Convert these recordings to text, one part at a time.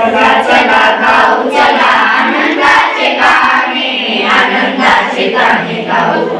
चला चला गाऊ चला आनंदाचे गाणे आनंदाचे गाणे गाऊ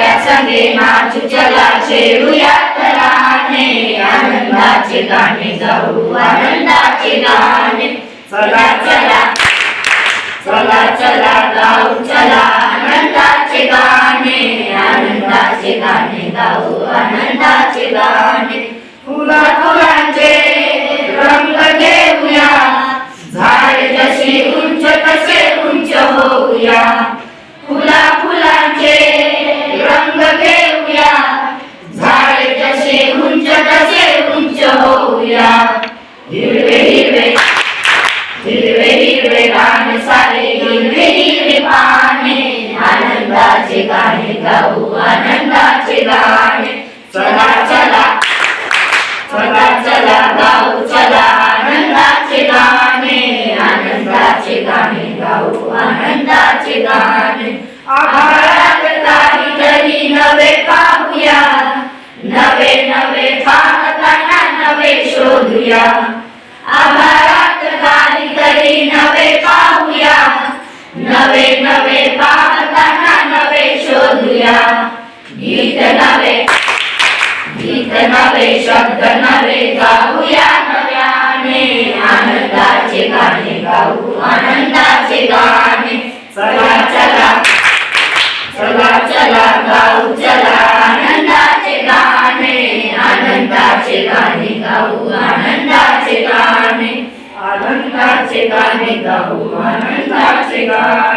संगे नाचू चला खेळूया तराने आनंदाचे गाणे गाऊ आनंदाचे गाणे. चला चला. चला चला गाऊ चला आनंदाचे गाणे. आनंदाचे गाणे गाऊ आनंदाचे गाणे. फुला फुलांचे रंग देऊया झाड जशी उंच तसे उंच होऊया. उंच तसे उंच होऊया. हिरवे हिरवे हिरवे हिरवे गाणे सारे हिरवे हिरवे पाने. आनंदाचे गाणे गाऊ आनंदाचे गाणे. चला चला चला चला गाऊ चला आनंदाचे गाणे. आनंदाचे गाणे गाऊ आनंदाचे गाणे. आभाळात शोधूया आभाळात काहीतरी नवे पाहूया. नवे नवे पाहताना नवे शोधूया. गीत नवे गीत नवे शब्द नवे गाऊया नव्याने. आनंदाचे गाणे गाऊ आनंदाचे गाणे. चला चला. चला चला गाऊ चला. आनंदाचे गाणे आनंदाचे गाणे गाऊ आनंद गाणे आनंदाचे गाणे गाऊ आनंदाचे गाणे